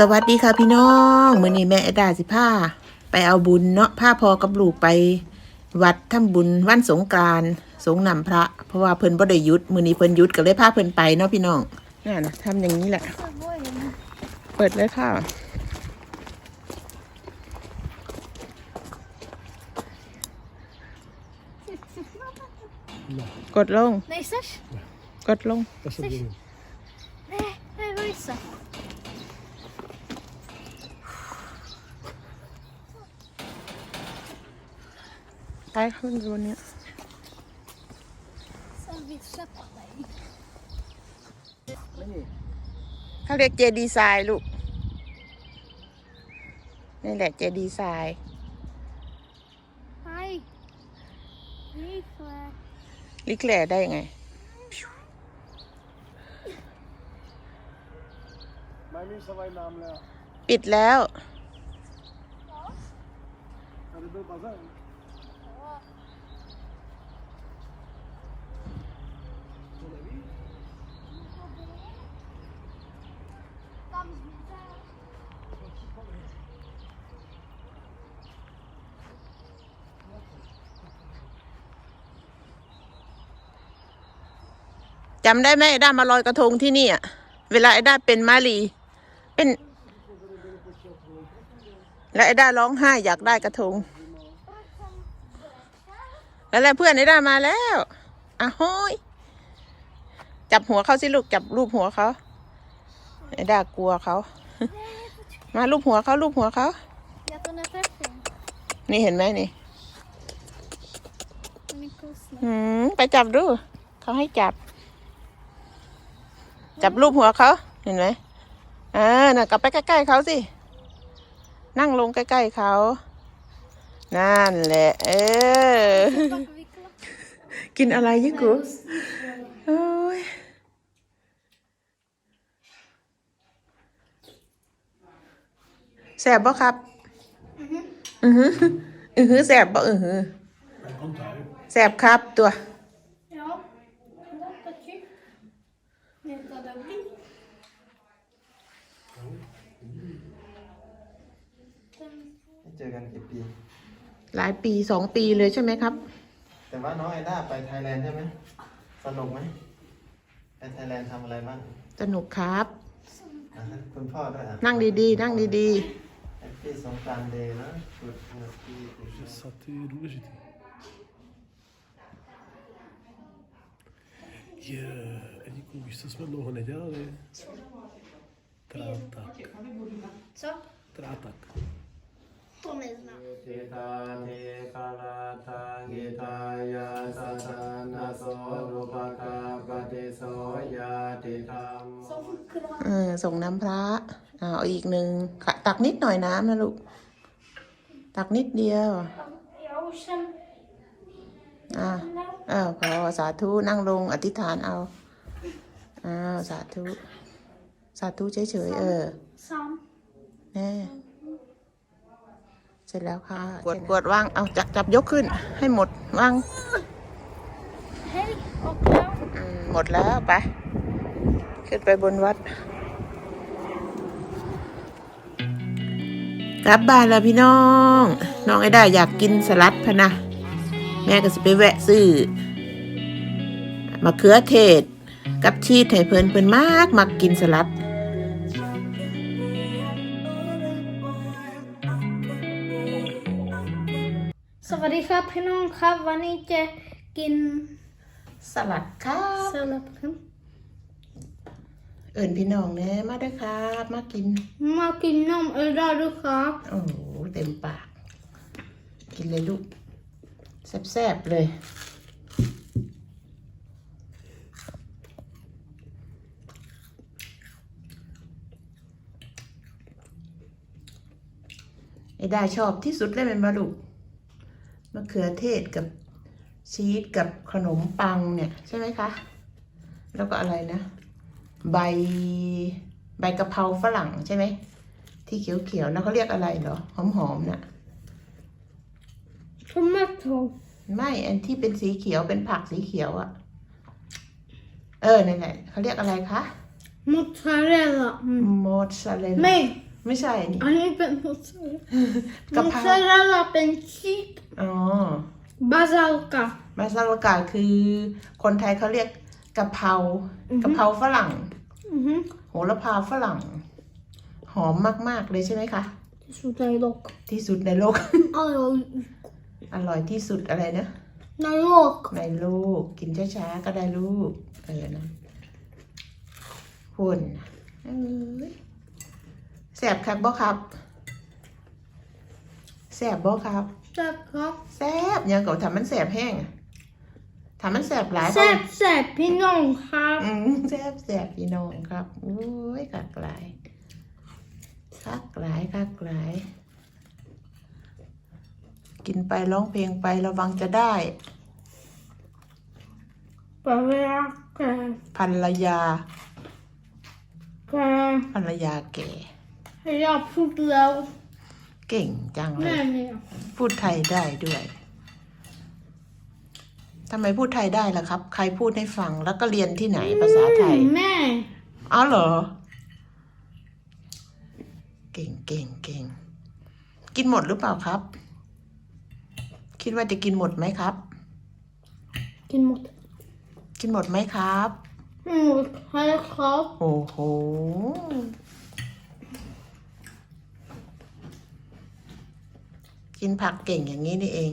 สวัสดีค่ะพี่น้องเมื้อนี้แม่เอดาสิพาไปเอาบุญเนาะพาพอกับลูกไปวัดทำบุญวันสงกรานสงนำพระ เพราะว่าเพิ่นบ่ได้ยุดมื้อนี้เพิ่นยุดก็เลยพาเพิ่นไปเนาะพี่น้องน่นะทำอย่างนี้แหละ เปิดเลยค่ะกดลง กดลง ไปขึ้นบนเนี้ย Sen vill köpa dig. เขาเรียกเจดีไซน์ลูก นี่แหละเจดีไซน์ Nej. Nej, för... ลิแกลได้ยังไง Nej, min sa var i namn. ปิดแล้ว Är det dubbar sen? De จำได้ไหมไอ้ด้ามาลอยกระทงที่นี่อะ เวลาไอ้ด้าเป็นมาลี เป็น แล้วไอ้ด้าร้องไห้อยากได้กระทง แล้วแหละเพื่อนไอ้ด้ามาแล้วอะโห้ยจับหัวเขาสิลูกจับรูปหัวเขาไอ้ด้ากลัวเขา มารูปหัวเขารูปหัวเขา Jag tar ner träffen. นี่เห็นไหมนี่ Min kostnad. หืมไปจับดู เขาให้จับ จับรูปหัวเขา เห็นไหมอ่าน่ะกลับไปใกล้ๆเขาสิ นั่งลงใกล้ๆเขา นั่นแหละ เออ กินอะไรยิ่กูโอ้ยแสบบ่ครับ อือหืออือหือแสบบ่อือหือ Kom där. แสบครับตัว Ja. Tack. Jag tar det bli. ไม่เจอกันกี่ปี หลายปีสองปีเลยใช่ไหมครับ แต่ว่าน้องไอด้าไปไทยแลนด์ใช่ไหมสนุกไหมไปไทยแลนด์ทำอะไรบ้างสนุกครับ อะคุณพ่อด้วยอะนั่งดีๆ นั่งดีแฮปปี้สงกรานต์เดย์นะสุดแฮปปี้ Jag satt i roligt. Yeah, ele conquista sua nona, já é. Tratak. Så. Tratak. På mig snart. ทิตาเทคาลาทังกิทายาสัทานาโสรุปกาปฏิโสยาติธรรม Som choklad. ๆเออส่งน้ำพระอ่าเอาอีกหนึ่งค่ะตักนิดหน่อยน้ำนะลูก ตักนิดเดียว Jag känner... อ่าเออพอสาธุนั่งลงอธิษฐานเอาอ้าวสาธุ สาธุเฉยๆเออ Sam. แน่ เสร็จแล้วค่ะกดกดวางเอาจับจับยกขึ้น ให้หมดวาง Hej och kram. อืมหมดแล้วไปขึ้นไปบนวัดกลับบ้านแล้วพี่น้อง น้องไอ้ได้อยากกินสลัดพะนะ แม่ก็สิไปแวะซื้อมะเขือเทศ กับชีสให้เพิ่นเพิ่นมากมักกินสลัด ครับพี่น้องครับ วันนี้จะกินสลัดครับสลัดครับ เอิ่นพี่น้องแน่มาเด้อครับ มากิน มากินนมเอราดูครับ โอ้โหเต็มปาก กินเลยลูกแซ่บๆเลยไอ้ดาชอบที่สุดเลยเป็นบาลูกมะเขือเทศกับชีสกับขนมปังเนี่ย ใช่ไหมคะ แล้วก็อะไรนะ ใบใบกะเพราฝรั่งใช่ไหม ที่เขียวๆนะเขาเรียกอะไรเหรอ หอมๆน่ะทอมโตไม่อันที่เป็นสีเขียวเป็นผักสีเขียวอะ่ะเออนั่นแหละเขาเรียกอะไรคะ mozzarella อืมมอสซาเรลลาไม่ไม่ใช่นี่อันนี้เป็นมุสลิมกะเพรามุสลิมเป็นชีส อ๋อบาซาลกามาซาลากาคือคนไทยเขาเรียกกะเพรากะเพราฝรั่งอือฮึโหระพาฝรั่ง หอมมาก ๆ เลยใช่ไหมคะที่สุดในโลกที่สุดในโลกอร่อยอร่อยที่สุดอะไรนะในโลกในโลกกินช้าๆก็ได้ลูกเออนะพุ่นเอ้ยแสบครับบ่ครับ แสบบ่ครับ แซ่บครับแสบยังก็ทำมันแสบแห้งอะทำมันแสบหลายแซ่บแซ่บพี่น้องครับอืมแสบแสบพี่น้องครับโอ้ยคักหลายคักหลายคักหลายกินไปร้องเพลงไประวังจะได้ปลาร้าแกภรรยาแกภรรยาแก่ให้ยาพูดแล้ว เก่งจังเลแม่ย เนี่ยพูดไทยได้ด้วย ทำไมพูดไทยได้ล่ะครับ ใครพูดให้ฟัง แล้วก็เรียนที่ไหนภาษาไทย แม่อ๋อเหรอ เก่งเก่งเก่ง กินหมดหรือเปล่าครับ คิดว่าจะกินหมดไหมครับ กินหมดกินหมดไหมครับ หมดให้ครับโอ้โห กินผักเก่งอย่างนี้นี่เอง